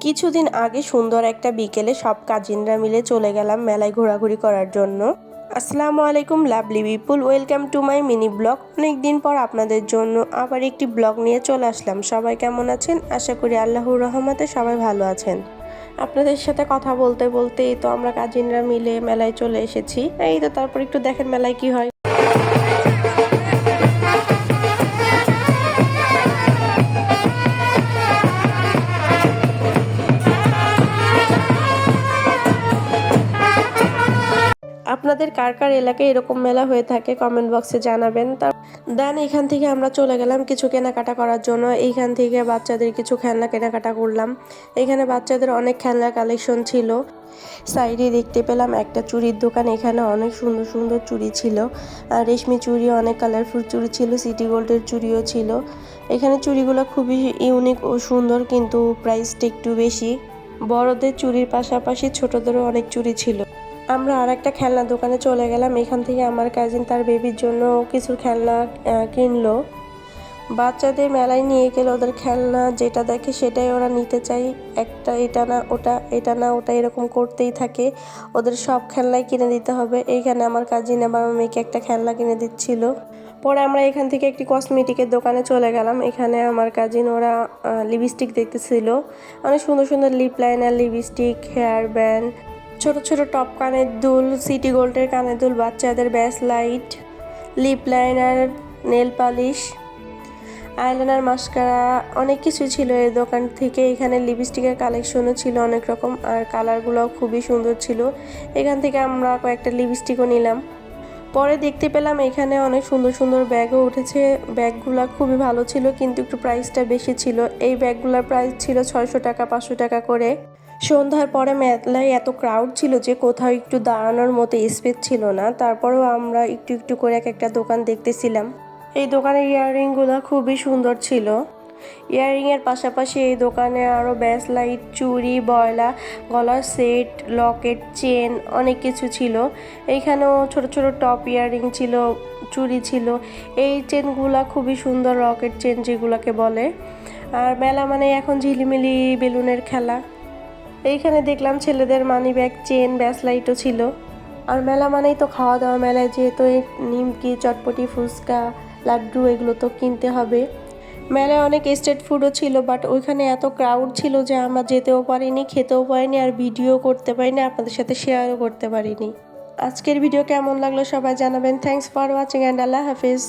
কিছুদিন আগে সুন্দর একটা বিকেলে সব কাজিনরা মিলে চলে গেলাম মেলায় ঘোরাঘুরি করার জন্য। আসসালামু আলাইকুম, lovely people. Welcome to my mini blog. অনেক দিন পর আপনাদের জন্য আবার একটি ব্লগ নিয়ে চলে আসলাম। সবাই কেমন আছেন? আশা করি আল্লাহর রহমতে সবাই ভালো আছেন। আপনাদের সাথে কথা বলতে বলতে তো আমরা কাজিনরা মিলে মেলায় চলে এসেছি। এই তো, তারপর একটু দেখেন মেলায় কি হয়। আপনাদের কার কার এলাকায় এরকম মেলা হয়ে থাকে কমেন্ট বক্সে জানাবেন। তার দেন এখান থেকে আমরা চলে গেলাম কিছু কেনাকাটা করার জন্য। এইখান থেকে বাচ্চাদের কিছু খেলনা কেনাকাটা করলাম। এখানে বাচ্চাদের অনেক খেলনার কালেকশন ছিল। সাইডে দেখতে পেলাম একটা চুড়ির দোকান, এখানে অনেক সুন্দর সুন্দর চুড়ি ছিল। আর রেশমি চুড়ি, অনেক কালারফুল চুড়ি ছিল সিটি গোল্ডের চুড়িও ছিল। এখানে চুড়িগুলো খুবই ইউনিক ও সুন্দর, কিন্তু প্রাইসটা একটু বেশি। বড়দের চুড়ির পাশাপাশি ছোটদেরও অনেক চুড়ি ছিল। আমরা আর একটা খেলনা দোকানে চলে গেলাম। এখান থেকে আমার কাজিন তার বেবির জন্য কিছু খেলনা কিনলো। বাচ্চাদের মেলায় নিয়ে গেলে ওদের খেলনা যেটা দেখে সেটাই ওরা নিতে চাই একটা এটা না, ওটা, এটা না, ওটা এরকম করতেই থাকে। ওদের সব খেলনাই কিনে দিতে হবে। এইখানে আমার কাজিন আবার আমার মেয়েকে একটা খেলনা কিনে দিচ্ছিল। পরে আমরা এখান থেকে একটি কসমেটিকের দোকানে চলে গেলাম। এখানে আমার কাজিন ওরা লিপস্টিক দেখতেছিল। অনেক সুন্দর সুন্দর lip liner lipstick hair band ছোট ছোট টপ কানের দুল, সিটি গোল্ডের কানের দুল, বাচ্চাদের ব্যাস light, lip liner, nail polish, eyeliner, mascara, অনেক কিছু ছিল এই দোকান থেকে। এখানে লিপস্টিকের কালেকশনও ছিল অনেক রকম আর কালারগুলোও খুবই সুন্দর ছিল। এখান থেকে আমরা কয়েকটা লিপস্টিকও নিলাম। পরে দেখতে পেলাম এখানে অনেক সুন্দর সুন্দর ব্যাগও উঠেছে। ব্যাগগুলো খুবই ভালো ছিল, কিন্তু একটু প্রাইসটা বেশি ছিল। এই ব্যাগগুলোর প্রাইস ছিল ছয়শো টাকা, পাঁচশো টাকা করে। সন্ধ্যার পরে মেলায় এত ক্রাউড ছিল যে কোথাও একটু দাঁড়ানোর মতো স্পেস ছিল না। তারপরেও আমরা একটু একটু করে এক একটা দোকান দেখতেছিলাম। এই দোকানের ইয়াররিংগুলো খুবই সুন্দর ছিল। ইয়াররিংয়ের পাশাপাশি এই দোকানে আরও ব্যাস লাইট চুড়ি, বয়লা, গলার সেট লকেট চেন অনেক কিছু ছিল। এইখানেও ছোট ছোট টপ ইয়াররিং ছিল, চুড়ি ছিল। এই চেনগুলা খুবই সুন্দর রকেট চেন যেগুলোকে বলে। আর মেলা মানে এখন ঝিলিমিলি বেলুনের খেলা। এইখানে দেখলাম ছেলেদের মানি ব্যাগ চেন ব্যাস লাইটও ছিল। আর মেলা মানেই তো খাওয়া দাওয়া মেলায় যেহেতু এই নিমকি, চটপটি, ফুচকা, লাড্ডু এগুলো তো কিনতে হবে। মেলায় অনেক স্টেট ফুডও ছিল বাট ওইখানে এত ক্রাউড ছিল যে আমরা যেতেও পারিনি, খেতেও পারিনি, আর ভিডিও করতে পারিনি, আপনাদের সাথে শেয়ারও করতে পারিনি। আজকের ভিডিও কেমন লাগল সবাই জানাবেন। থ্যাংকস ফর ওয়াচিং অ্যান্ড আল্লাহ হাফিজ।